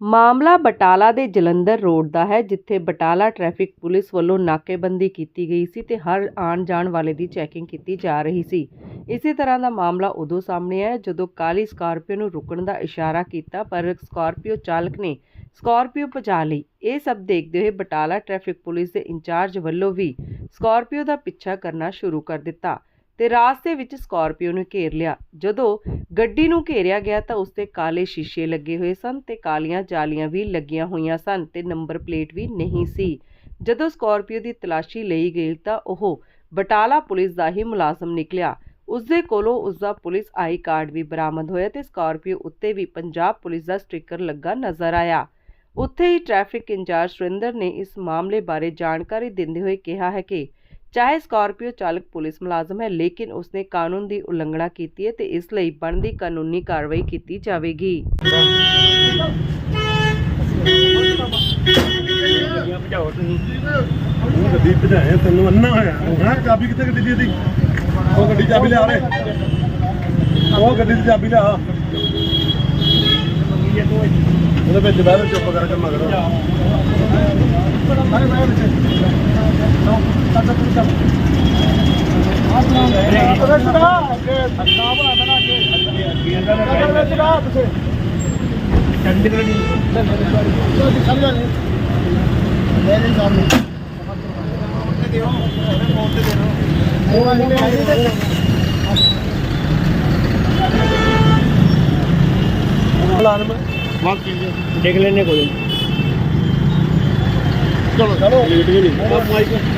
ਮਾਮਲਾ ਬਟਾਲਾ ਦੇ ਜਲੰਧਰ ਰੋਡ ਦਾ ਹੈ, ਜਿੱਥੇ ਬਟਾਲਾ ਟ੍ਰੈਫਿਕ ਪੁਲਿਸ ਵੱਲੋਂ ਨਾਕੇਬੰਦੀ ਕੀਤੀ ਗਈ ਸੀ ਤੇ ਹਰ ਆਉਣ ਜਾਣ ਵਾਲੇ ਦੀ ਚੈਕਿੰਗ ਕੀਤੀ ਜਾ ਰਹੀ ਸੀ। ਇਸੇ ਤਰ੍ਹਾਂ ਦਾ ਮਾਮਲਾ ਉਦੋਂ ਸਾਹਮਣੇ ਆਇਆ, ਜਦੋਂ ਕਾਲੀ ਸਕਾਰਪੀਓ ਨੂੰ ਰੁਕਣ ਦਾ ਇਸ਼ਾਰਾ ਕੀਤਾ, ਪਰ ਸਕਾਰਪੀਓ ਚਾਲਕ ਨੇ ਸਕਾਰਪੀਓ ਭਜਾ ਲਈ। ਇਹ ਸਭ ਦੇਖਦੇ ਹੋਏ ਬਟਾਲਾ ਟ੍ਰੈਫਿਕ ਪੁਲਿਸ ਦੇ ਇੰਚਾਰਜ ਵੱਲੋਂ ਵੀ ਸਕਾਰਪੀਓ ਦਾ ਪਿੱਛਾ ਕਰਨਾ ਸ਼ੁਰੂ ਕਰ ਦਿੱਤਾ। ਤੇ ਰਾਸਤੇ ਵਿੱਚ ਸਕਾਰਪੀਓ ਨੂੰ ਘੇਰ ਲਿਆ। ਜਦੋਂ ਗੱਡੀ ਨੂੰ ਘੇਰਿਆ ਗਿਆ ਤਾਂ ਉਸ ਤੇ ਕਾਲੇ ਸ਼ੀਸ਼ੇ ਲੱਗੇ ਹੋਏ ਸਨ ਤੇ ਕਾਲੀਆਂ ਜਾਲੀਆਂ ਵੀ ਲੱਗੀਆਂ ਹੋਈਆਂ ਸਨ ਤੇ ਨੰਬਰ ਪਲੇਟ ਵੀ ਨਹੀਂ ਸੀ। ਜਦੋਂ ਸਕਾਰਪੀਓ ਦੀ ਤਲਾਸ਼ੀ ਲਈ ਗਈ ਤਾਂ ਉਹ ਬਟਾਲਾ ਪੁਲਿਸ ਦਾ ਹੀ ਮੁਲਾਜ਼ਮ ਨਿਕਲਿਆ। ਉਸ ਦੇ ਕੋਲੋਂ ਉਸ ਦਾ ਪੁਲਿਸ ਆਈ ਕਾਰਡ ਵੀ ਬਰਾਮਦ ਹੋਇਆ ਤੇ ਸਕਾਰਪੀਓ ਉੱਤੇ ਵੀ ਪੰਜਾਬ ਪੁਲਿਸ ਦਾ ਸਟicker ਲੱਗਾ ਨਜ਼ਰ ਆਇਆ। ਉੱਥੇ ਹੀ ਟ੍ਰੈਫਿਕ ਇੰਚਾਰਜ ਸੁਰਿੰਦਰ ਨੇ ਇਸ ਮਾਮਲੇ ਬਾਰੇ ਜਾਣਕਾਰੀ ਦਿੰਦੇ ਹੋਏ ਕਿਹਾ ਹੈ ਕਿ ਚਾਹੇ ਸਕਾਰਪੀਓ ਚਾਲਕ ਪੁਲਿਸ ਮੁਲਾਜ਼ਮ ਹੈ, ਲੇਕਿਨ ਉਸਨੇ ਕਾਨੂੰਨ ਦੀ ਉਲੰਘਣਾ ਕੀਤੀ ਹੈ ਤੇ ਇਸ ਲਈ ਬਣਦੀ ਕਾਨੂੰਨੀ ਕਾਰਵਾਈ ਕੀਤੀ ਜਾਵੇਗੀ। ਗੱਡੀ ਭਜਾਏ ਤੈਨੂੰ ਅੰਨਾ ਹੋਇਆ ਉਹ ਚਾਬੀ ਕਿੱਥੇ ਗੱਡੀ ਦੀ ਉਹ ਗੱਡੀ ਚਾਬੀ ਲਿਆ। ਰੇ ਉਹ ਗੱਡੀ ਦੀ ਚਾਬੀ ਲਿਆ। ਉਹਦੇ ਵਿੱਚ ਬਹਿ ਚੁੱਪ ਕਰਕੇ ਮਗਰ। ਦੇਖ ਲੈਣੇ ਕੋਈ ਚਲੋ ਚਲੋ ਲੇਟ ਵੀ ਨਹੀਂ ਮਾਈਕ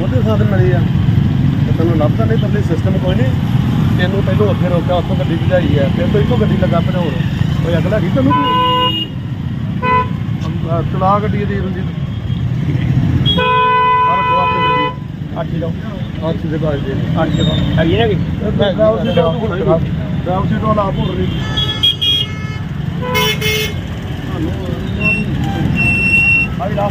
ਉਹਦੇ ਸਾਥ ਮਿਲੀ ਆ ਤੇ ਤੈਨੂੰ ਲੱਭਦਾ ਨਹੀਂ ਪਰਲੇ ਸਿਸਟਮ ਕੋਈ ਨਹੀਂ। ਤੈਨੂੰ ਪਹਿਲੋਂ ਉੱਥੇ ਰੋਕਿਆ ਉੱਥੋਂ ਗੱਡੀ ਭਜਾਈ ਆ ਫਿਰ ਤੋਂ ਇੱਕੋ ਗੱਡੀ ਲੱਗਾ ਭਜਾਉਣ ਕੋਈ ਅਗਲਾ ਨਹੀਂ ਤੈਨੂੰ ਚਲਾ ਗੱਡੀ ਦੀ ਰੰਜੀਤ ਆਰ ਕੋ ਆਪਣੀ ਗੱਡੀ। ਅੱਠ ਦੋ ਅੱਛੀ ਦੇ ਬਾਜ ਦੇ ਅੱਠ ਦੋ ਹੈਗੀ ਨਾ ਕਿ ਡਰਾਈਵ ਸੀ ਡਰਾਈਵ ਸੀ ਤੋਂ ਲਾ ਭੁੱਲ ਰਹੀ ਆਈ ਲਾ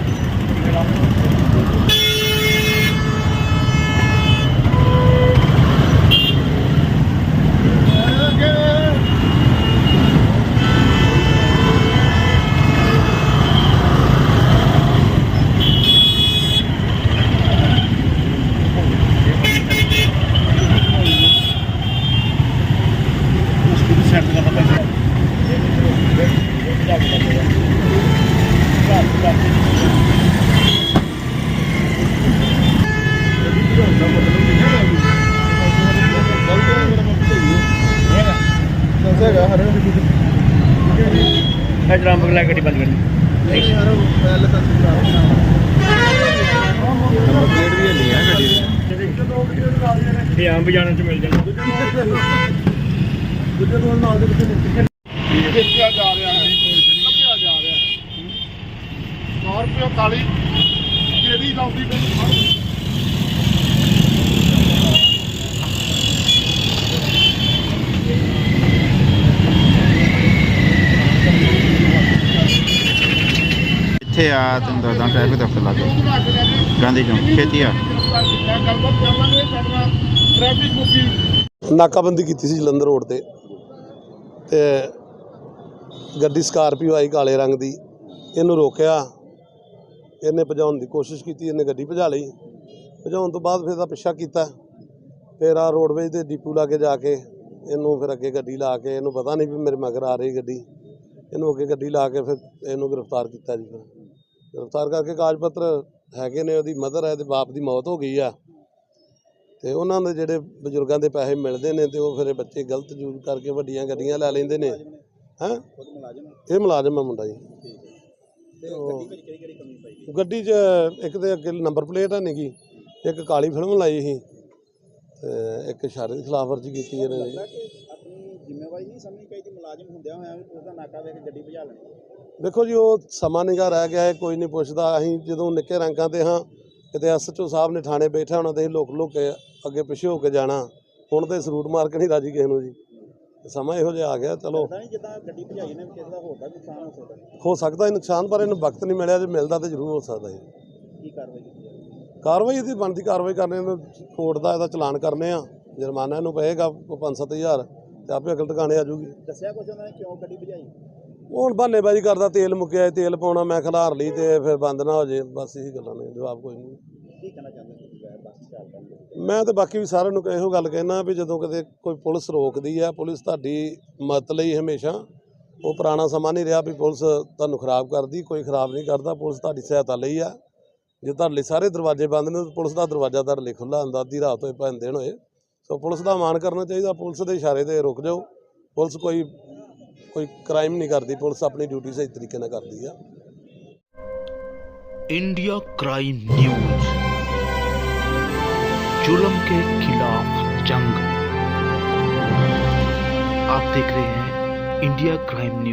ਦੱਸੇਗਾ ਹਰੇ ਮੈਂ ਡਰਮ ਬਗਲਾ ਗੱਡੀ ਬੰਦ ਕਰਨੀ। ਨਹੀਂ ਯਾਰ ਪਹਿਲੇ ਤਾਂ ਪਲੇਟ ਵੀ ਨਹੀਂ ਆ ਗੱਡੀ ਦੀ ਇਹ ਆਮ ਜਾਣਨ ਚ ਮਿਲ ਜਾਣਾ ਦੂਜੇ ਤੋਂ ਨਾਲ ਦੇ ਵਿੱਚ ਨਹੀਂ। ਦੇਖਿਆ ਜਾ ਰਿਹਾ ਹੈ। ਲੱਭਿਆ ਜਾ ਰਿਹਾ ਹੈ। ਸਕਾਰਪੀਓ ਕਾਲੀ ਕਿਹੜੀ ਲਾਉਂਦੀ ਪਈ ਇੱਥੇ ਆ? ਤੈਨੂੰ ਦੱਸਦਾ ਟ੍ਰੈਫਿਕ ਦਫ਼ਤਰ ਲੱਗੇ ਗਾਂਧੀ ਚੌਂਕ ਖੇਤੀ ਆ। ਨਾਕਾਬੰਦੀ ਕੀਤੀ ਸੀ ਜਲੰਧਰ ਰੋਡ ਤੇ। ਤੇ ਗੱਡੀ ਸਕਾਰਪੀਓ ਆਈ ਕਾਲੇ ਰੰਗ ਦੀ। ਇਹਨੂੰ ਰੋਕਿਆ। ਇਹਨੇ ਭਜਾਉਣ ਦੀ ਕੋਸ਼ਿਸ਼ ਕੀਤੀ, ਇਹਨੇ ਗੱਡੀ ਭਜਾ ਲਈ। ਭਜਾਉਣ ਤੋਂ ਬਾਅਦ ਫਿਰ ਦਾ ਪਿੱਛਾ ਕੀਤਾ। ਫਿਰ ਆ ਰੋਡਵੇਜ ਦੇ ਡੀਪੂ ਲਾ ਕੇ ਜਾ ਕੇ ਇਹਨੂੰ ਫਿਰ ਅੱਗੇ ਗੱਡੀ ਲਾ ਕੇ, ਇਹਨੂੰ ਪਤਾ ਨਹੀਂ ਵੀ ਮੇਰੇ ਮਗਰ ਆ ਰਹੀ ਗੱਡੀ। ਇਹਨੂੰ ਅੱਗੇ ਗੱਡੀ ਲਾ ਕੇ ਫਿਰ ਇਹਨੂੰ ਗ੍ਰਿਫਤਾਰ ਕੀਤਾ ਜੀ ਫਿਰ। ਗ੍ਰਿਫਤਾਰ ਕਰਕੇ ਕਾਗਜ਼ ਪੱਤਰ ਹੈਗੇ ਨੇ ਉਹਦੀ ਮਦਰ ਹੈ ਤੇ ਬਾਪ ਦੀ ਮੌਤ ਹੋ ਗਈ ਆ। ਤੇ ਉਹਨਾਂ ਦੇ ਜਿਹੜੇ ਬਜ਼ੁਰਗਾਂ ਦੇ ਪੈਸੇ ਮਿਲਦੇ ਨੇ ਤੇ ਉਹ ਫਿਰ ਬੱਚੇ ਗਲਤ ਯੂਜ਼ ਕਰਕੇ ਵੱਡੀਆਂ ਗੱਡੀਆਂ ਲੈ ਲੈਂਦੇ ਨੇ। ਹੈਂ? ਇਹ ਮੁਲਾਜ਼ਮ ਆ ਮੁੰਡਾ ਜੀ। ਗੱਡੀ 'ਚ ਇੱਕ ਤੇ ਅੱਗੇ ਨੰਬਰ ਪਲੇਟ ਹੈ ਨਹੀਂਗੀ ਇੱਕ ਕਾਲੀ ਫਿਲਮ ਲਾਈ ਸੀ। ਤੇ ਇੱਕ ਦੀ ਖਿਲਾਫਵਰਜੀ ਕੀਤੀ ਇਹਨੇ ਜੀ ਕਿ ਆਪਣੀ ਜ਼ਿੰਮੇਵਾਰੀ ਨਹੀਂ ਸਮਝਣੀ ਚਾਹੀਦੀ ਮੁਲਾਜ਼ਮ ਹੁੰਦਿਆਂ ਹੋਇਆਂ ਉਹਦਾ ਨਾਕਾ ਵੇਖ ਕੇ ਗੱਡੀ ਭਜਾ ਲੈਣੀ। ਦੇਖੋ ਜੀ ਉਹ ਸਮਾਂ ਨਿਗਾ ਰਹਿ ਗਿਆ ਹੈ ਕੋਈ ਨਹੀਂ ਪੁੱਛਦਾ। ਅਸੀਂ ਜਦੋਂ ਨਿੱਕੇ ਰੰਗਾਂ ਤੇ ਹਾਂ ਕਿਤੇ ਐਸਐਚਓ ਸਾਹਿਬ ਨੇ ਥਾਣੇ ਬੈਠਾ ਹੋਣਾ ਤੇ ਅਸੀਂ ਲੁਕ ਲੁਕ ਕੇ ਅੱਗੇ ਪਿੱਛੇ ਹੋ ਕੇ ਜਾਣਾ। ਹੁਣ ਤੇ ਸਰੂਟ ਮਾਰ ਕੇ ਨਹੀਂ ਰਾਜੀ ਕਿਸੇ ਨੂੰ ਜੀ। ਸਮਾਂ ਇਹੋ ਜਿਹਾ ਆ ਗਿਆ ਚਲੋ। ਪਤਾ ਨਹੀਂ ਜਿੱਦਾਂ ਗੱਡੀ ਭਜਾਈ ਨੇ ਕਿਸੇ ਦਾ ਹੋਰ ਦਾ ਵੀ ਨੁਕਸਾਨ ਹੋ ਸਕਦਾ। ਹੋ ਸਕਦਾ ਨੁਕਸਾਨ ਪਰ ਇਹਨੂੰ ਵਕਤ ਨਹੀਂ ਮਿਲਿਆ ਜੇ ਮਿਲਦਾ ਤੇ ਜ਼ਰੂਰ ਹੋ ਸਕਦਾ ਹੈ ਕੀ ਕਾਰਵਾਈ ਕੀਤੀ ਜਾਵੇ? ਕਾਰਵਾਈ ਇਹਦੀ ਬਣਦੀ ਕਾਰਵਾਈ ਕਰਨੇ ਨੂੰ ਕੋਰਟ ਦਾ ਇਹਦਾ ਚਲਾਨ ਕਰਨੇ ਆ। ਜੁਰਮਾਨਾ ਇਹਨੂੰ ਪਏਗਾ 5-7000 ਤੇ ਆਪੇ ਅਕਲ ਟਿਕਾਣੇ ਆ ਜੂਗੀ ਦੱਸਿਆ ਕੁਛ ਉਹਨਾਂ ਨੇ ਕਿਉਂ ਗੱਡੀ ਭਜਾਈ? ਉਹ ਹੁਣ ਬਹਾਨੇਬਾਜ਼ੀ ਕਰਦਾ ਤੇਲ ਮੁੱਕਿਆ ਤੇਲ ਪਾਉਣਾ ਮੈਂ ਖਿਲਾਰ ਲਈ ਤੇ ਫਿਰ ਬੰਦ ਨਾ ਹੋ ਜੇ ਬਸ ਇਹੀ ਗੱਲਾਂ ਨੇ ਜਵਾਬ ਕੋਈ ਨਹੀਂ। ਕੀ ਕਹਿਣਾ ਚਾਹੁੰਦੇ ਤੁਸੀਂ ਵੈਸੇ ਬੱਸ ਚਾਲਕਾਂ ਨੂੰ ਮੈਂ ਤੇ ਬਾਕੀ ਵੀ ਸਾਰਿਆਂ ਨੂੰ ਇਹੋ ਗੱਲ ਕਹਿਣਾ ਵੀ ਜਦੋਂ ਕਦੇ ਕੋਈ ਪੁਲਿਸ ਰੋਕਦੀ ਆ ਪੁਲਿਸ ਤੁਹਾਡੀ ਮਦਦ ਲਈ ਹਮੇਸ਼ਾ ਉਹ ਪੁਰਾਣਾ ਸਮਾਂ ਨਹੀਂ ਰਿਹਾ ਵੀ ਪੁਲਿਸ ਤੁਹਾਨੂੰ ਖਰਾਬ ਕਰਦੀ ਕੋਈ ਖਰਾਬ ਨਹੀਂ ਕਰਦਾ ਪੁਲਿਸ ਤੁਹਾਡੀ ਸਹਾਇਤਾ ਲਈ ਆ। ਜੇ ਤੁਹਾਡੇ ਲਈ ਸਾਰੇ ਦਰਵਾਜ਼ੇ ਬੰਦ ਨੇ ਤਾਂ ਪੁਲਿਸ ਦਾ ਦਰਵਾਜ਼ਾ ਤੁਹਾਡੇ ਲਈ ਖੁੱਲ੍ਹਾ ਹੁੰਦਾ ਅੱਧੀ ਰਾਤ ਹੋਏ ਭਾਵੇਂ ਦਿਨ ਹੋਏ। ਸੋ ਪੁਲਿਸ ਦਾ ਮਾਣ ਕਰਨਾ ਚਾਹੀਦਾ ਪੁਲਿਸ ਦੇ ਇਸ਼ਾਰੇ ਤੇ ਰੁਕ ਜਾਓ। ਪੁਲਿਸ ਕੋਈ ਕੋਈ ਕ੍ਰਾਈਮ ਨਹੀਂ ਕਰਦੀ ਪੁਲਿਸ ਆਪਣੀ ਡਿਊਟੀ ਸਹੀ ਤਰੀਕੇ ਨਾਲ ਕਰਦੀ ਆ इंडिया क्राइम न्यूज जुल्म के खिलाफ जंग आप देख रहे हैं इंडिया क्राइम न्यूज